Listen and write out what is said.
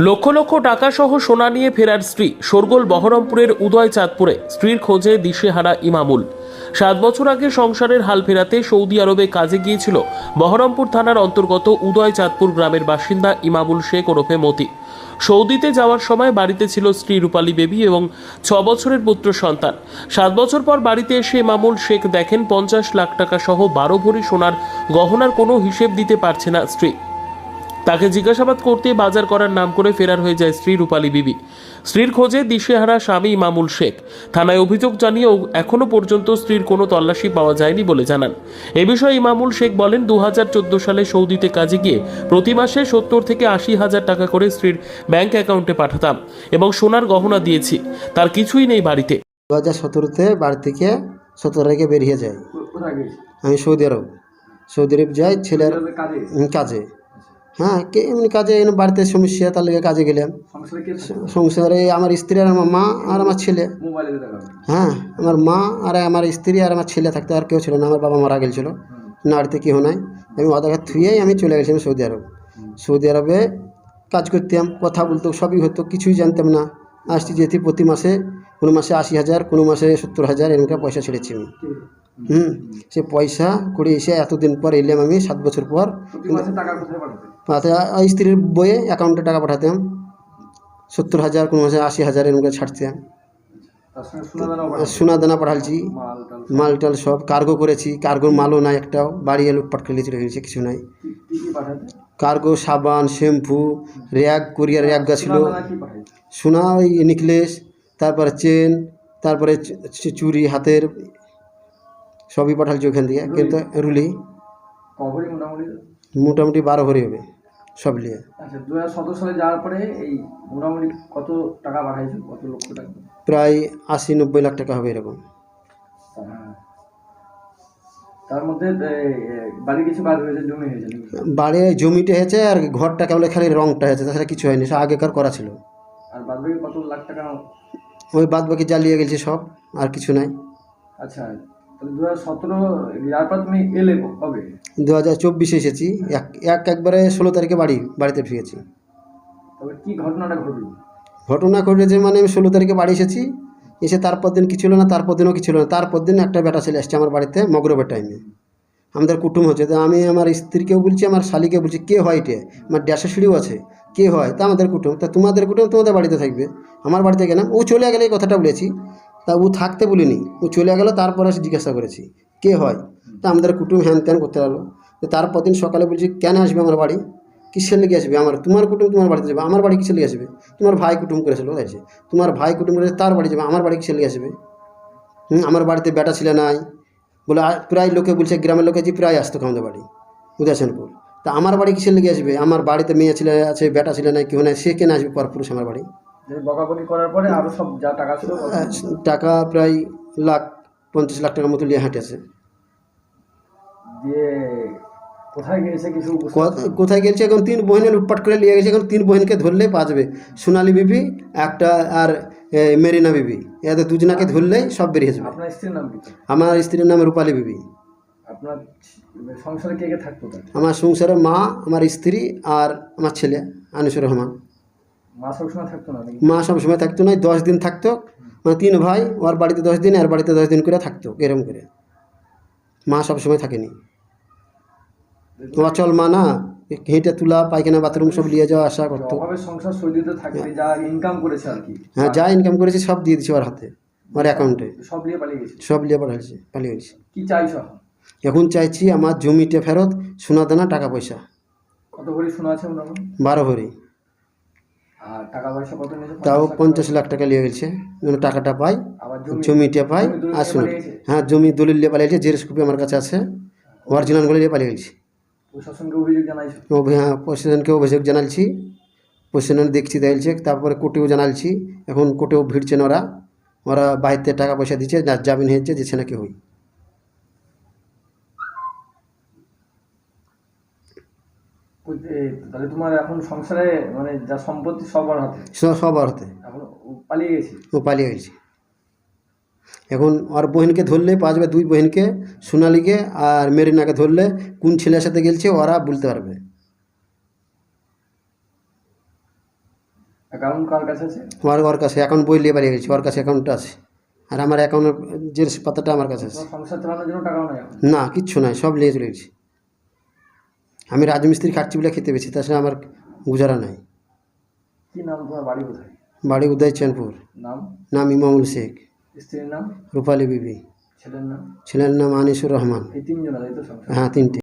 লক্ষ লক্ষ টাকা সহ সোনা নিয়ে ফেরার স্ত্রী শোরগোল বহরমপুরের উদয় চাঁদপুরে স্ত্রীর খোঁজে দিশেহারা ইমামুল। সাত বছর আগে সংসারের হাল ফেরাতে সৌদি আরবে কাজে গিয়েছিল বহরমপুর থানার অন্তর্গত উদয় চাঁদপুর গ্রামের বাসিন্দা ইমামুল শেখ ওরফে মতি। সৌদিতে যাওয়ার সময় বাড়িতে ছিল স্ত্রী রূপালী বেবি এবং ছ বছরের পুত্র সন্তান। সাত বছর পর বাড়িতে এসে ইমামুল শেখ দেখেন পঞ্চাশ লাখ টাকা সহ বারো ভরি সোনার গহনার কোনো হিসেব দিতে পারছে না স্ত্রী। তাকে জিজ্ঞাসাবাদ করতে বাজার করার নাম করে ফেরার হয়ে যায় স্ত্রী রূপালী বিবি। স্ত্রীর খোঁজে দিশেহারা স্বামী ইমামুল শেখ। থানায় অভিযোগ জানিয়েও এখনও পর্যন্ত স্ত্রীর কোনো তল্লাশি পাওয়া যায়নি বলে জানান। এ বিষয়ে ইমামুল শেখ বলেন দুহাজার চোদ্দ সালে সৌদিতে কাজে গিয়ে প্রতি মাসে সত্তর থেকে আশি হাজার টাকা করে স্ত্রীর ব্যাংক অ্যাকাউন্টে পাঠাতাম এবং সোনার গহনা দিয়েছি। তার কিছুই নেই বাড়িতে। দু হাজার সতেরোতে বাড়ি থেকে সতেরো তারিখে বেরিয়ে যায়। আমি সৌদি আরব। সৌদি আরব যাই ছেলের কাজে। হ্যাঁ কে এমনি কাজে এমনি বাড়িতে সমস্যা তার লেগে কাজে গেলাম। সংসারে আমার স্ত্রী আর আমার মা আর আমার ছেলে। হ্যাঁ আমার মা আর আমার স্ত্রী আর আমার ছেলে থাকতে আর কেউ ছিল না আমার বাবা মারা গেছিল নাড়িতে কেউ নাই। আমি ওদেরকে থুয়েই আমি চলে গেছিলাম সৌদি আরব। সৌদি আরবে কাজ করতাম কথা বলতো সবই হতো কিছুই জানতাম না। আসছি যেতে প্রতি মাসে কোনো মাসে আশি হাজার কোনো মাসে সত্তর হাজার এরকম পয়সা ছেড়েছি আমি। হুম? সে পয়সা করে এসে এতদিন পর এলাম আমি সাত বছর পর। স্ত্রীর বইয়ে অ্যাকাউন্টে টাকা পাঠাতাম। সত্তর হাজার কোনো মাসে আশি হাজার এরকম ছাড়তাম। সোনা দানা পাঠালছি। মাল টাল সব? কার্গো করেছি। কার্গোর মালও নাই একটাও বাড়ি এলো পাট করে চলে গেছে কিছু নাই। কার্গো সাবান শ্যাম্পু র্যাগ কোরিয়ার র্যাগ ছিল। সোনা দানা কি পাঠাইছে? সোনা ওই নেকলেস তারপরে চেন তারপরে চু- চু- হাতের সবই পাঠালছি ওখান থেকে কিন্তু রুলি মোটামুটি? মোটামুটি বারো ভরি হবে সব নিয়ে। আচ্ছা দু হাজার সতেরো সালে যাওয়ার পরে এই মোটামুটি কত টাকা পাঠাইছো কত লক্ষ টাকা? প্রায় আশি নব্বই লাখ টাকা হবে এরকম। হ্যাঁ। তার মধ্যে বাড়ি কিছু বাদ হয়েছে জমি হয়েছে বাড়ি জমিটা হয়েছে আর ঘরটা কেবল খালি রংটা হয়েছে তাছাড়া কিছু হয়নি সে আগেকার করা ছিল। আর বাদ কত লাখ টাকা ওই বাদ বাকি জ্বালিয়ে গেছে সব আর কিছু নাই। আচ্ছা দু হাজার সতেরো তুমি এলে কবে? দু হাজার চব্বিশে এসেছি এক এক একবারে ষোলো তারিখে বাড়ি বাড়িতে ফিরেছি। তবে কি ঘটনাটা ঘটলো? ঘটনা ঘটেছে মানে আমি ষোলো তারিখে বাড়ি এসেছি এসে তারপর দিন কিছু হলো না তারপর দিনও কিছু হলো না তারপর দিন একটা বেটা ছেলে এসছে আমার বাড়িতে মগরবের টাইমে আমাদের কুটুম হচ্ছে তো আমি আমার স্ত্রীকেও বলছি আমার শালিকে বলছি কে হয় এটা? আমার ড্যাশা সিঁড়িও আছে। কে হয়? তা আমাদের কুটুম। তা তোমাদের কুটুম তোমাদের বাড়িতে থাকবে। আমার বাড়িতে গেলাম। ও চলে গেলে এই কথাটা বলেছি। তা ও থাকতে বলিনি। ও চলে গেল, তারপরে এসে জিজ্ঞাসা করেছি, কে হয়? তা আমাদের কুটুম হ্যান ত্যান করতে লাগল। তারপর দিন সকালে বলছি, কেন আসবে আমার বাড়ি? কিসের লেগে আসবে? আমার, তোমার কুটুম তোমার বাড়িতে যাবে। আমার বাড়ি কিসের লেগে আসবে? তোমার ভাই কুটুম করেছিল তাইছে তোমার ভাই কুটুম করেছে তার বাড়ি যাবে। আমার বাড়ি কিসের লেগে আসবে? হুম, আমার বাড়িতে বেটা ছিল নাই। বলে প্রায় লোকে বলছে, গ্রামের লোকে যে প্রায় আসতো আমাদের বাড়ি। উদাসনপুর তা আমার বাড়ি কিসের লেগে আসবে? আমার বাড়িতে মেয়ে ছেলে আছে বেটা ছিল নাই কেউ নাই সে কেন আসবে পরপুরুষ আমার বাড়ি? বকাবকি করার পরে আরও সব যা টাকা ছিল টাকা প্রায় লাখ পঞ্চাশ লাখ টাকার মতো নিয়ে হাঁটেছে দিয়ে কোথায় গিয়েছে কিছু কোথায় গেছে এখন তিন বহিনে লুটপাট করে নিয়ে গেছে এখন তিন বহিনকে ধরলেই পাঁচবে সোনালি বিবি একটা আর মেরিনা বিবি। এদের দুজনাকে ধরলেই সব বেরিয়ে যাবে। আমার স্ত্রীর নাম রূপালী বিবি। আপনার সংসারে কে কে থাকতো আমার সংসারে মা আমার স্ত্রী আর আমার ছেলে আনিসুর রহমান। মা সবসময় থাকতো না মা সব সময় থাকতো না দশ দিন থাকতো। মানে তিন ভাই ওর বাড়িতে দশ দিন আর বাড়িতে দশ দিন করে থাকতো এরম করে। মা সব সময় থাকেনি অচল মা না হেঁটে তুলা পায়খানা বাথরুম সব নিয়ে যাওয়া আসা করতো। হ্যাঁ যা ইনকাম করেছি সব দিয়ে দিচ্ছি ওর হাতে ওর অ্যাকাউন্টে সব নিয়ে পালিয়ে গেছে। সব নিয়ে পাঠাচ্ছি পালিয়ে গেছি। কি চাইছো এখন? চাইছি আমার জমিটা ফেরত সোনা দানা টাকা পয়সা কত ভরি শোনা আছে মোটামুটি বারো ভরি। আর টাকা পয়সা কত নিয়েছে? তাও পঞ্চাশ লাখ টাকা নিয়ে গেছে। যেন টাকাটা পাই জমিটা পাই আর শুনে হ্যাঁ জমি দলিল নিয়ে পালিয়েছে জেরক্স কপি আমার কাছে আছে। অরিজিনালগুলো নিয়ে পালিয়ে গেছি। প্রশাসনকে অভিযোগ জানাইছো? হ্যাঁ প্রশাসনকে অভিযোগ জানালছি প্রশাসন দেখছি দেখছে তারপরে কোর্টেও জানালছি এখন কোর্টেও ভিড়ছেন ওরা। ওরা বাড়িতে টাকা পয়সা দিচ্ছে জামিন হয়েছে দিচ্ছে নাকি হই কই- এ, তাহলে তোমার এখন সংসারে মানে যা সম্পত্তি সবার হাতে। সবার হাতে। এখন পালিয়ে গেছে? ও পালিয়ে গেছে। এখন ওর বহিনকে ধরলে যাবে দুই বহিনকে সোনালিকে আর মেরিনাকে ধরলে কোন ছেলের সাথে গেলছে ওরা বলতে পারবে। অ্যাকাউন্ট কার কাছে আছে? ওর ওর কাছে অ্যাকাউন্ট বই নিয়ে বাড়িয়ে গেছি ওর কাছে অ্যাকাউন্টটা আছে। আর আমার অ্যাকাউন্টের যে পাতাটা আমার কাছে আছে। সংসার চালানোর জন্য টাকাও নেই না কিচ্ছু নাই সব নিয়ে চলে গেছি। আমি রাজমিস্ত্রি খাচ্ছি বলে খেতে পেয়েছি তাছাড়া আমার গুজারা নাই। কি নাম তোমার বাড়ি কোথায়? বাড়ি উদয় চ্যানপুর নাম? নাম ইমামুল শেখ। স্ত্রীর নাম? রূপালী বিবি। ছেলের নাম? ছেলের নাম আনিসুর রহমান। হ্যাঁ তিনটে।